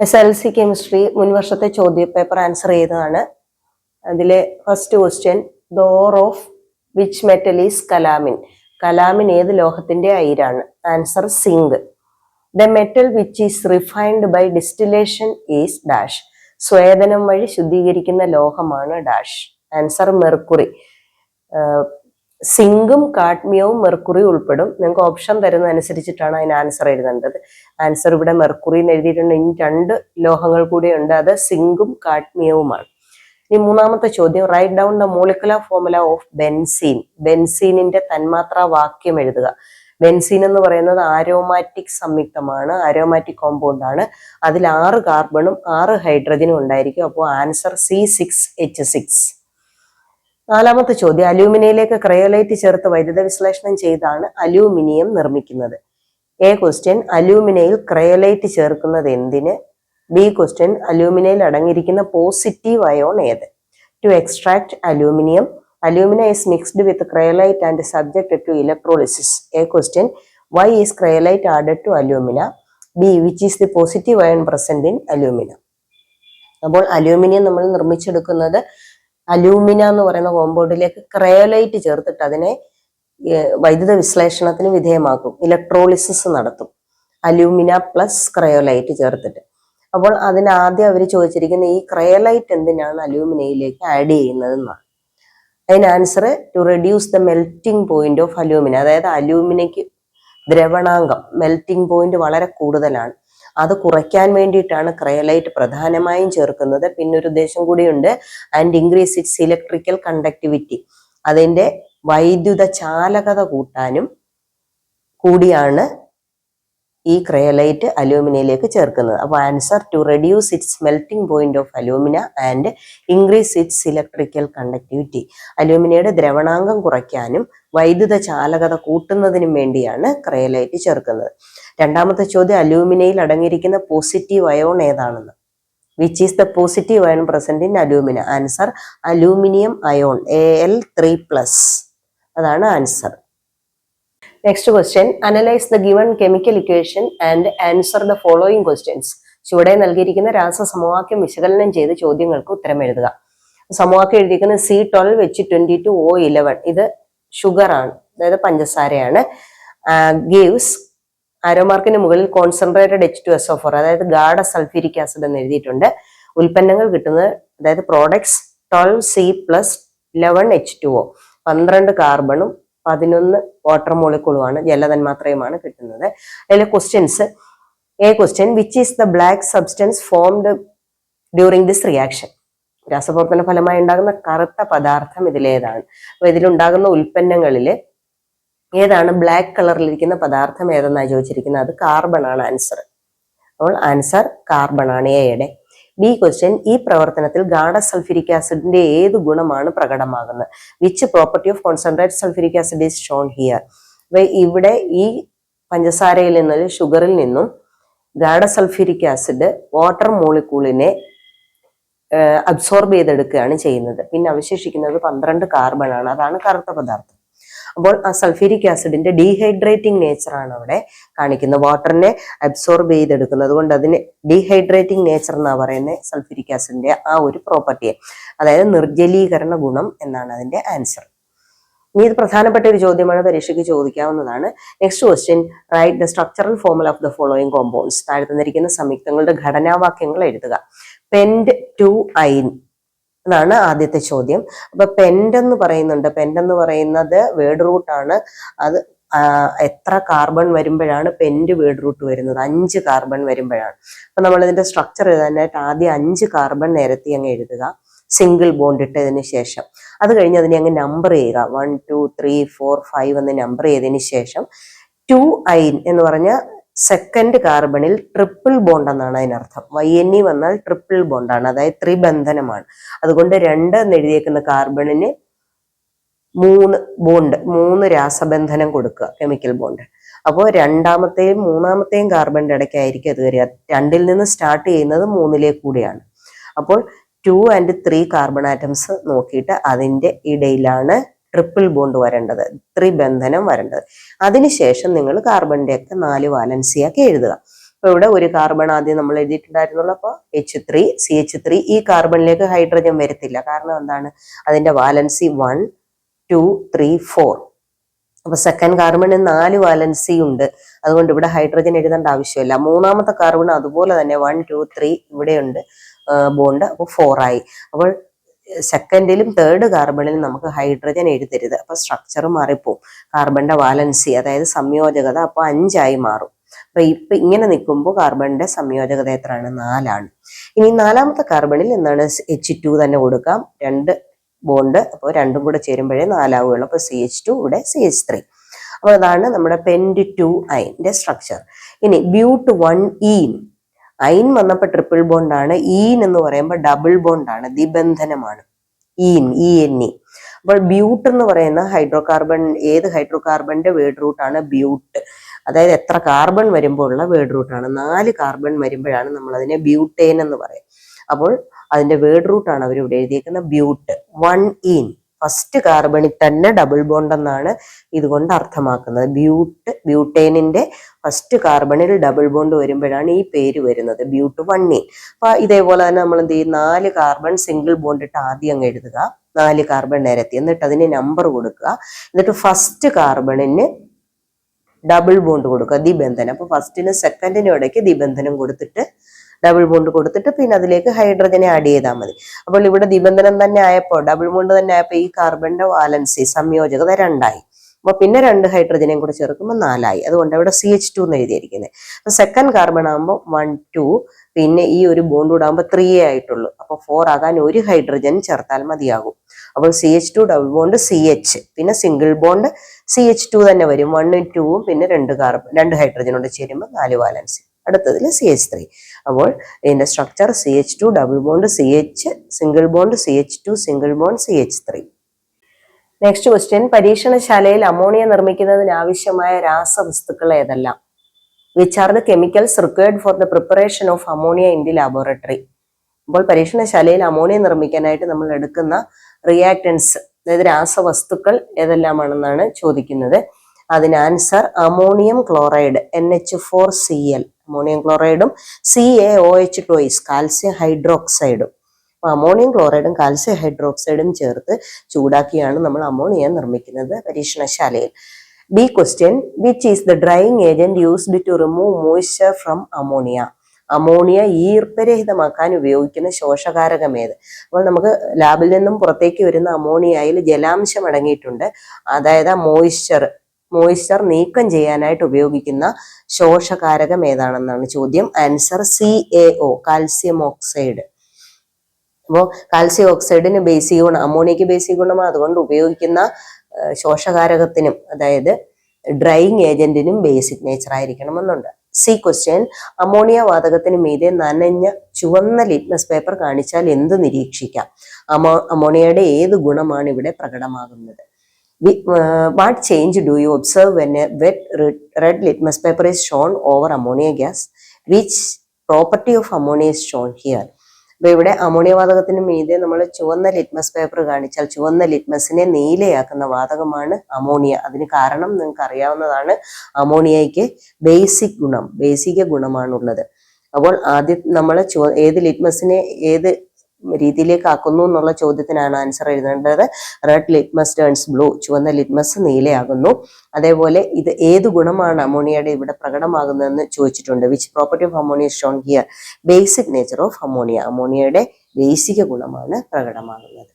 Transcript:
S L C chemistry മുൻ വർഷത്തെ ചോദ്യ പേപ്പർ ആൻസർ ചെയ്തതാണ്. അതിലെ first question ore of which metal is calamine? Calamine ഏത് ലോഹത്തിന്റെ അയിരാണ്? Answer zinc the metal which is refined by distillation is dash സ്വേദനം വഴി ശുദ്ധീകരിക്കുന്ന ലോഹമാണ് ഡാഷ് ആൻസർ മെർക്കുറി സിങ്കും കാഡ്മിയവും മെർക്കുറി ഉൾപ്പെടും. നിങ്ങൾക്ക് ഓപ്ഷൻ തരുന്ന അനുസരിച്ചിട്ടാണ് അതിന് ആൻസർ എഴുതേണ്ടത്. ആൻസർ ഇവിടെ മെർക്കുറി എന്ന് എഴുതിയിട്ടുണ്ട്. ഇനി രണ്ട് ലോഹങ്ങൾ കൂടെ ഉണ്ട് അത് സിങ്കും കാഡ്മിയവുമാണ്. ഇനി മൂന്നാമത്തെ ചോദ്യം. Write down the molecular formula of benzene ബെൻസീനിന്റെ തന്മാത്രാ വാക്യം എഴുതുക. ബെൻസീൻ എന്ന് പറയുന്നത് ആരോമാറ്റിക് സംയുക്തമാണ്. ആരോമാറ്റിക് കോമ്പൗണ്ട് ആണ്. അതിൽ ആറ് കാർബണും ആറ് ഹൈഡ്രജനും ഉണ്ടായിരിക്കും. അപ്പോൾ answer C six H six നാലാമത്തെ ചോദ്യം. അലൂമിനിയയിലേക്ക് ക്രയോലൈറ്റ് ചേർത്ത് വൈദ്യുത വിശ്ലേഷണം ചെയ്താണ് അലൂമിനിയം നിർമ്മിക്കുന്നത്. എ ക്വസ്റ്റ്യൻ അലൂമിനിയയിൽ ക്രയോലൈറ്റ് ചേർക്കുന്നത് എന്തിന്? ബി ക്വസ്റ്റ്യൻ അലൂമിനിയയിൽ അടങ്ങിയിരിക്കുന്ന പോസിറ്റീവ് അയോൺ ഏത്? To extract aluminium. Alumina is mixed with cryolite and subject to electrolysis A question why is cryolite added to alumina B which is the positive ion present in alumina അപ്പോൾ aluminium നമ്മൾ നിർമ്മിച്ചെടുക്കുന്നത് alumina എന്ന് പറയുന്ന കോമ്പൗണ്ടിലേക്ക് cryolite ചേർത്തിട്ട് അതിനെ വൈദ്യുത വിശ്ലേഷണത്തിന് വിധേയമാക്കും. ഇലക്ട്രോളിസിസ് നടത്തും. അലൂമിന പ്ലസ് ക്രയോലൈറ്റ് ചേർത്തിട്ട്. അപ്പോൾ അതിനാദ്യം അവർ ചോദിച്ചിരിക്കുന്ന ഈ ക്രയോലൈറ്റ് എന്തിനാണ് അലൂമിനയിലേക്ക് ആഡ് ചെയ്യുന്നത് എന്നാണ്. അതിന് answer to reduce the melting point of alumina അതായത് അലൂമിനയ്ക്ക് ദ്രവണാങ്കം മെൽറ്റിംഗ് പോയിന്റ് വളരെ കൂടുതലാണ്. അത് കുറയ്ക്കാൻ വേണ്ടിയിട്ടാണ് ക്രയലൈറ്റ് പ്രധാനമായും ചേർക്കുന്നത്. പിന്നെ ഒരു ഉദ്ദേശം കൂടിയുണ്ട്. And increase its electrical conductivity അതിന്റെ വൈദ്യുത ചാലകത കൂട്ടാനും കൂടിയാണ് ഈ ക്രയോലൈറ്റ് അലൂമിനയിലേക്ക് ചേർക്കുന്നത്. അപ്പോൾ answer to reduce its melting point of alumina and increase its electrical conductivity അലൂമിനയുടെ ദ്രവണാംഗം കുറയ്ക്കാനും വൈദ്യുത ചാലകത കൂട്ടുന്നതിനും വേണ്ടിയാണ് ക്രയോലൈറ്റ് ചേർക്കുന്നത്. രണ്ടാമത്തെ ചോദ്യം അലൂമിനയിൽ അടങ്ങിയിരിക്കുന്ന പോസിറ്റീവ് അയോൺ ഏതാണെന്ന്? Which is the positive ion present in alumina answer aluminium ion A L three plus അതാണ് answer next question analyse the given chemical equation and answer the following questions ചുവടെ നൽകിയിരിക്കുന്ന രാസസമവാക്യം വിശകലനം ചെയ്ത് ചോദ്യങ്ങൾക്ക് ഉത്തരം എഴുതുക. സമവാക്യം എഴുതിയിരിക്കുന്ന C twelve H twenty two O eleven ഇത് ഷുഗർ ആണ്. അതായത് പഞ്ചസാരയാണ്. ഗീവ്സ് ആരോമാർക്കിന് മുകളിൽ concentrated H two S O four അതായത് ഗാഡ സൾഫ്യൂരിക് ആസിഡ് എന്ന് എഴുതിയിട്ടുണ്ട്. ഉൽപ്പന്നങ്ങൾ കിട്ടുന്നത് അതായത് products twelve C plus eleven H two O പന്ത്രണ്ട് കാർബണും പതിനൊന്ന് വാട്ടർ മോളിക്കുളുമാണ് ജലതന്മാത്രയുമാണ് കിട്ടുന്നത്. അതിലെ questions A question which is the black substance formed during this reaction രാസപ്രവർത്തന ഫലമായി ഉണ്ടാകുന്ന കറുത്ത പദാർത്ഥം ഇതിലേതാണ്. അപ്പൊ ഇതിലുണ്ടാകുന്ന ഉൽപ്പന്നങ്ങളിൽ ഏതാണ് ബ്ലാക്ക് കളറിലിരിക്കുന്ന പദാർത്ഥം ഏതെന്നാണ് ചോദിച്ചിരിക്കുന്നത്? അത് കാർബൺ ആണ് ആൻസർ അപ്പോൾ ആൻസർ കാർബൺ ആണ് എയുടെ ബി ക്വസ്റ്റ്യൻ ഈ പ്രവർത്തനത്തിൽ ഗാഢ സൾഫ്യൂരിക് ആസിഡിന്റെ ഏത് ഗുണമാണ് പ്രകടമാകുന്നത്? Which property of concentrate sulphuric acid is shown here ഇവിടെ ഈ പഞ്ചസാരയിൽ നിന്നും ഷുഗറിൽ നിന്നും ഗാഢ സൾഫ്യൂരിക് ആസിഡ് വാട്ടർ മോളിക്കൂളിനെ അബ്സോർബ് ചെയ്തെടുക്കുകയാണ് ചെയ്യുന്നത്. പിന്നെ അവശേഷിക്കുന്നത് പന്ത്രണ്ട് കാർബൺ ആണ് അതാണ് കറുത്ത പദാർത്ഥം. അപ്പോൾ ആ സൾഫ്യൂരിക് ആസിഡിന്റെ ഡീഹൈഡ്രേറ്റിംഗ് നേച്ചർ ആണ് അവിടെ കാണിക്കുന്നത്. വാട്ടറിനെ അബ്സോർബ് ചെയ്തെടുക്കുന്നത്. അതുകൊണ്ട് അതിന് ഡീഹൈഡ്രേറ്റിംഗ് നേച്ചർ എന്നാ പറയുന്നത് സൾഫ്യൂരിക് ആസിഡിന്റെ ആ ഒരു പ്രോപ്പർട്ടിയെ അതായത് നിർജലീകരണ ഗുണം എന്നാണ് അതിന്റെ ആൻസർ ഇനി ഇത് പ്രധാനപ്പെട്ട ഒരു ചോദ്യമാണ്. പരീക്ഷയ്ക്ക് ചോദിക്കാവുന്നതാണ്. Next question write the structural formula of the following compounds താഴെ തന്നിരിക്കുന്ന സംയുക്തങ്ങളുടെ ഘടനാവാക്യങ്ങൾ എഴുതുക. പെൻഡ് ടു ഐൻ എന്നാണ് ആദ്യത്തെ ചോദ്യം. അപ്പൊ പെൻഡ് എന്ന് പറയുന്നുണ്ട്. പെൻഡ് എന്ന് പറയുന്നത് വേർഡ് റൂട്ട് ആണ്. അത് എത്ര കാർബൺ വരുമ്പോഴാണ് പെൻഡ് വേർഡ് റൂട്ട് വരുന്നത്? അഞ്ച് കാർബൺ വരുമ്പോഴാണ്. അപ്പൊ നമ്മൾ ഇതിന്റെ സ്ട്രക്ചർ എഴുതാനായിട്ട് ആദ്യം അഞ്ച് കാർബൺ നിരത്തി അങ്ങ് എഴുതുക. സിംഗിൾ ബോണ്ട് ഇട്ടതിന് ശേഷം. അത് കഴിഞ്ഞ് അതിനെ അങ്ങ് നമ്പർ ചെയ്യുക. One two three four five എന്ന് നമ്പർ ചെയ്തതിന് ശേഷം ടു ഐൻ എന്ന് പറഞ്ഞ സെക്കൻഡ് കാർബണിൽ ട്രിപ്പിൾ ബോണ്ട് എന്നാണ് അതിനർത്ഥം. വൈ എൻ ഇ വന്നാൽ ട്രിപ്പിൾ ബോണ്ടാണ് അതായത് ത്രിബന്ധനമാണ്. അതുകൊണ്ട് രണ്ട് എന്ന് എഴുതിയേക്കുന്ന കാർബണിന് മൂന്ന് ബോണ്ട് മൂന്ന് രാസബന്ധനം കൊടുക്കുക കെമിക്കൽ ബോണ്ട് അപ്പോൾ രണ്ടാമത്തെയും മൂന്നാമത്തെയും കാർബണിന്റെ ഇടയ്ക്കായിരിക്കും അത് വരിക. രണ്ടിൽ നിന്ന് സ്റ്റാർട്ട് ചെയ്യുന്നത് മൂന്നിലേക്ക് കൂടിയാണ്. അപ്പോൾ two and three carbon atoms നോക്കിയിട്ട് അതിന്റെ ഇടയിലാണ് ട്രിപ്പിൾ ബോണ്ട് വരേണ്ടത് ത്രിബന്ധനം വരേണ്ടത്. അതിനുശേഷം നിങ്ങൾ കാർബണിന്റെ ഒക്കെ നാല് വാലൻസിയാക്കി എഴുതുക. അപ്പൊ ഇവിടെ ഒരു കാർബൺ ആദ്യം നമ്മൾ എഴുതിയിട്ടുണ്ടായിരുന്നുള്ളൂ അപ്പോൾ H three C H three ഈ കാർബണിലേക്ക് ഹൈഡ്രജൻ വരത്തില്ല. കാരണം എന്താണ്? അതിന്റെ valency one two three four അപ്പൊ സെക്കൻഡ് കാർബണിന് നാല് വാലൻസി ഉണ്ട്. അതുകൊണ്ട് ഇവിടെ ഹൈഡ്രജൻ എഴുതേണ്ട ആവശ്യമില്ല. മൂന്നാമത്തെ കാർബൺ അതുപോലെ തന്നെ വൺ ടു ത്രീ ഇവിടെയുണ്ട്. ബോണ്ട് അപ്പോൾ ഫോർ ആയി. അപ്പോൾ സെക്കൻഡിലും തേർഡ് കാർബണിലും നമുക്ക് ഹൈഡ്രജൻ എഴുതരുത്. അപ്പൊ സ്ട്രക്ചർ മാറിപ്പോവും. കാർബണിന്റെ വാലൻസി അതായത് സംയോജകത അപ്പോൾ അഞ്ചായി മാറും. അപ്പൊ ഇപ്പൊ ഇങ്ങനെ നിൽക്കുമ്പോൾ കാർബണിന്റെ സംയോജകത എത്രയാണ്? നാലാണ്. ഇനി നാലാമത്തെ കാർബണിൽ എന്താണ്? എച്ച് ടു തന്നെ കൊടുക്കാം. രണ്ട് ബോണ്ട് അപ്പോൾ രണ്ടും കൂടെ ചേരുമ്പോഴേ നാലാവുകയുള്ളൂ. അപ്പോൾ സി എച്ച് ടു ഇവിടെ സി എച്ച് ത്രീ അപ്പോൾ അതാണ് നമ്മുടെ പെൻഡ് ടു ഐന്റെ സ്ട്രക്ചർ ഇനി ബ്യൂട്ട് വൺ ഈൻ ഐൻ വന്നപ്പോൾ ട്രിപ്പിൾ ബോണ്ടാണ് ഈൻ എന്ന് പറയുമ്പോൾ ഡബിൾ ബോണ്ടാണ് ദിബന്ധനമാണ് ഈൻ ഇ എൻ ഇ അപ്പോൾ ബ്യൂട്ട് എന്ന് പറയുന്ന ഹൈഡ്രോ കാർബൺ ഏത് ഹൈഡ്രോ കാർബണിന്റെ വേർഡ് റൂട്ടാണ് ബ്യൂട്ട്. അതായത് എത്ര കാർബൺ വരുമ്പോൾ ഉള്ള വേർഡ് റൂട്ടാണ് നാല് കാർബൺ വരുമ്പോഴാണ് നമ്മൾ അതിനെ ബ്യൂട്ടേൻ എന്ന് പറയും അപ്പോൾ അതിന്റെ വേർഡ് റൂട്ടാണ് അവർ ഇവിടെ എഴുതിയേക്കുന്ന ബ്യൂട്ട്. വൺ ഇൻ ഫസ്റ്റ് കാർബണിൽ തന്നെ ഡബിൾ ബോണ്ട് എന്നാണ് ഇതുകൊണ്ട് അർത്ഥമാക്കുന്നത്. ബ്യൂട്ട് ബ്യൂട്ടേനിന്റെ ഫസ്റ്റ് കാർബണിൽ ഡബിൾ ബോണ്ട് വരുമ്പോഴാണ് ഈ പേര് വരുന്നത്. ബ്യൂട്ട് വണ്ണി അപ്പൊ ഇതേപോലെ തന്നെ നമ്മൾ എന്ത് ചെയ്യും? നാല് കാർബൺ സിംഗിൾ ബോണ്ട് ഇട്ട് ആദ്യം അങ്ങ് എഴുതുക. നാല് കാർബൺ നിരത്തി. എന്നിട്ട് അതിന് നമ്പർ കൊടുക്കുക. എന്നിട്ട് ഫസ്റ്റ് കാർബണിന് ഡബിൾ ബോണ്ട് കൊടുക്കുക. ദിബന്ധനം അപ്പൊ ഫസ്റ്റിനും സെക്കൻഡിനും ഇടയ്ക്ക് ദിബന്ധനം കൊടുത്തിട്ട് ഡബിൾ ബോണ്ട് കൊടുത്തിട്ട് പിന്നെ അതിലേക്ക് ഹൈഡ്രജനെ ആഡ് ചെയ്താൽ മതി. അപ്പോൾ ഇവിടെ നിബന്ധനം തന്നെ ആയപ്പോൾ ഡബിൾ ബോണ്ട് തന്നെ ആയപ്പോൾ ഈ കാർബണിന്റെ വാലൻസി സംയോജകത രണ്ടായി. അപ്പൊ പിന്നെ രണ്ട് ഹൈഡ്രജനെയും കൂടെ ചേർക്കുമ്പോൾ നാലായി. അതുകൊണ്ട് അവിടെ സി എച്ച് ടു എന്ന് എഴുതിയിരിക്കുന്നത്. അപ്പൊ സെക്കൻഡ് കാർബൺ ആകുമ്പോൾ വൺ ടു പിന്നെ ഈ ഒരു ബോണ്ട് കൂടെ ആകുമ്പോൾ ത്രീ ആയിട്ടുള്ളൂ. അപ്പൊ ഫോർ ആകാൻ ഒരു ഹൈഡ്രജൻ ചേർത്താൽ മതിയാകും. അപ്പോൾ C H two double bond C H പിന്നെ single bond C H two തന്നെ വരും. വണ്ണും ടൂവും പിന്നെ രണ്ട് കാർബൺ രണ്ട് ഹൈഡ്രജനോട് ചേരുമ്പോൾ നാല് വാലൻസി അടുത്തതിൽ സി എച്ച് ത്രീ അപ്പോൾ ഇതിന്റെ structure C H two double bond C H single bond C H two single bond C H three next question പരീക്ഷണശാലയിൽ ammonia നിർമ്മിക്കുന്നതിന് ആവശ്യമായ രാസവസ്തുക്കൾ ഏതെല്ലാം? Which are the chemicals required for the preparation of ammonia in the laboratory അപ്പോൾ പരീക്ഷണശാലയിൽ ammonia നിർമ്മിക്കാനായിട്ട് നമ്മൾ എടുക്കുന്ന reactance അതായത് രാസവസ്തുക്കൾ ഏതെല്ലാമാണെന്നാണ് ചോദിക്കുന്നത്. അതിന് answer ammonium chloride N H four C L ammonium ക്ലോറൈഡും C A O H toys calcium ഹൈഡ്രോക്സൈഡും. അപ്പൊ അമോണിയം ക്ലോറൈഡും കാൽസ്യം ഹൈഡ്രോക്സൈഡും ചേർത്ത് ചൂടാക്കിയാണ് നമ്മൾ അമോണിയ നിർമ്മിക്കുന്നത് പരീക്ഷണശാലയിൽ. B question which is the drying agent used to remove moisture from ammonia ammonia ഈർപ്പരഹിതമാക്കാൻ ഉപയോഗിക്കുന്ന ശോഷകാരകം ഏത്? അപ്പോൾ നമുക്ക് ലാബിൽ നിന്നും പുറത്തേക്ക് വരുന്ന അമോണിയയിൽ ജലാംശം അടങ്ങിയിട്ടുണ്ട്. അതായത് മോയ്സ്ചർ മോയ്സ്ചർ നീക്കം ചെയ്യാനായിട്ട് ഉപയോഗിക്കുന്ന ശോഷകാരകം ഏതാണെന്നാണ് ചോദ്യം. Answer C A O calcium oxide അപ്പോൾ കാൽസ്യം ഓക്സൈഡിന് ബേസിക് ഗുണം അമോണിയക്ക് ബേസിക് ഗുണമാണ് അതുകൊണ്ട് ഉപയോഗിക്കുന്ന ശോഷകാരകത്തിനും അതായത് ഡ്രൈയിങ് ഏജന്റിനും ബേസിക് നേച്ചർ ആയിരിക്കണമെന്നുണ്ട്. സി ക്വസ്റ്റ്യൻ അമോണിയ വാതകത്തിന് മീതെ നനഞ്ഞ ചുവന്ന ലിറ്റ്മസ് പേപ്പർ കാണിച്ചാൽ എന്ത് നിരീക്ഷിക്കാം? അമോ അമോണിയയുടെ ഏത് ഗുണമാണ് ഇവിടെ പ്രകടമാകുന്നത്? What change do you observe when a wet red litmus paper is shown over ammonia gas which property of ammonia is shown here അപ്പോൾ ഇവിടെ അമോണിയ വാതകത്തിന് മീതെ നമ്മൾ ചുവന്ന ലിറ്റ്മസ് പേപ്പർ കാണിച്ചാൽ ചുവന്ന ലിറ്റ്മസിനെ നീലയാക്കുന്ന വാതകമാണ് അമോണിയ അതിന് കാരണം നിങ്ങൾക്ക് അറിയാവുന്നതാണ് അമോണിയയ്ക്ക് ബേസിക് ഗുണം ബേസിക ഗുണമാണുള്ളത്. അപ്പോൾ ആദ്യം നമ്മൾ ചുവ ഏത് ലിറ്റ്മസിനെ ഏത് രീതിയിലേക്ക് ആക്കുന്നു എന്നുള്ള ചോദ്യത്തിനാണ് ആൻസർ എഴുതേണ്ടത്. റെഡ് ലിറ്റ്മസ് ടേൺസ് ബ്ലൂ ചുവന്ന ലിറ്റ്മസ് നീലയാകുന്നു. അതേപോലെ ഇത് ഏത് ഗുണമാണ് അമോണിയയുടെ ഇവിടെ പ്രകടമാകുന്നതെന്ന് ചോദിച്ചിട്ടുണ്ട്. Which property of ammonia shown here basic nature of ammonia അമോണിയയുടെ ബേസിക ഗുണമാണ് പ്രകടമാകുന്നത്.